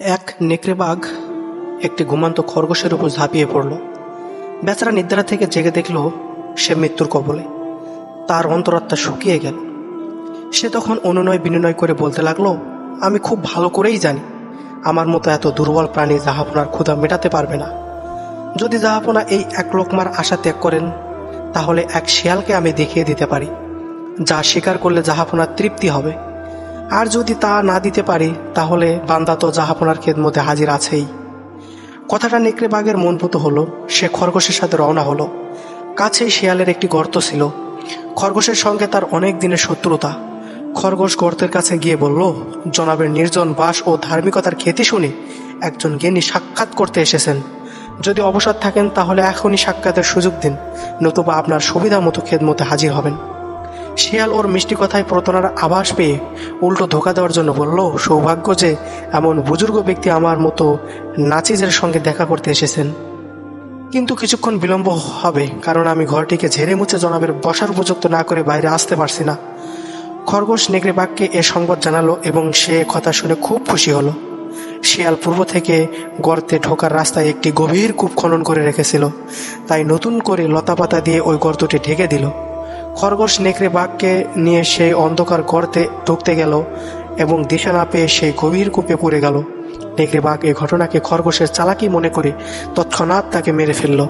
এক নেকড়ে বাঘ একটি ঘুমান্ত খরগোশের উপর ঝাঁপিয়ে পড়ল। বেচারা নিদ্রা থেকে জেগে দেখল সে মৃত্যুর কবলে। তার অন্তরাত্মা শুকিয়ে গেল। সে তখন অনুনয় বিনিময় করে বলতে লাগল, আমি খুব ভালো করেই জানি, আমার মতো এত দুর্বল প্রাণী জাহাপনার ক্ষুধা মেটাতে পারবে না। যদি জাহাপনা এই এক লোকমার আশা ত্যাগ করেন, তাহলে এক শিয়ালকে আমি দেখিয়ে দিতে পারি, যা স্বীকার করলে জাহাপনার তৃপ্তি হবে। আর যদি তা না দিতে পারি, তাহলে বান্দা তো জাহাপনার খেদ খেদমতে হাজির আছেই। কথাটা নেকড়ে বাঘের মনপুত হলো, সে খরগোশের সাথে রওনা হলো। কাছেই শিয়ালের একটি গর্ত ছিল। খরগোশের সঙ্গে তার অনেক দিনের শত্রুতা। খরগোশ গর্তের কাছে গিয়ে বলল, জনাবের নির্জন বাস ও ধার্মিকতার খ্যাতি শুনে একজন জ্ঞানী সাক্ষাৎ করতে এসেছেন। যদি অবসর থাকেন, তাহলে এখনই সাক্ষাতের সুযোগ দিন, নতুবা আপনার সুবিধা মতো খেদমতে হাজির হবেন। শিয়াল ওর মিষ্টি কথায় প্রতারণার আভাস পেয়ে উল্টো ধোকা দেওয়ার জন্য বলল, সৌভাগ্য যে এমন বুজুর্গ ব্যক্তি আমার মতো নাচিজের সঙ্গে দেখা করতে এসেছেন। কিন্তু কিছুক্ষণ বিলম্ব হবে, কারণ আমি ঘরটিকে ঝেড়ে মুছে জনাবের বসার উপযুক্ত না করে বাইরে আসতে পারছি না। খরগোশ নেকড়ে বাঘকে এ সংবাদ জানালো এবং সে কথা শুনে খুব খুশি হলো। শিয়াল পূর্ব থেকে গর্তে ঢোকার রাস্তায় একটি গভীর কূপ খনন করে রেখেছিল। তাই নতুন করে লতাপাতা দিয়ে ওই গর্তটি ঢেকে দিল। খরগোশ নেকড়ে বাঘকে নিয়ে সেই অন্ধকার গর্তে ঢুকতে গেল এবং দিশা না পেয়ে সেই গভীর কূপে পড়ে গেল। নেকড়ে বাঘ এই ঘটনাকে খরগোশের চালাকি মনে করে তৎক্ষণাৎ তাকে মেরে ফেলল।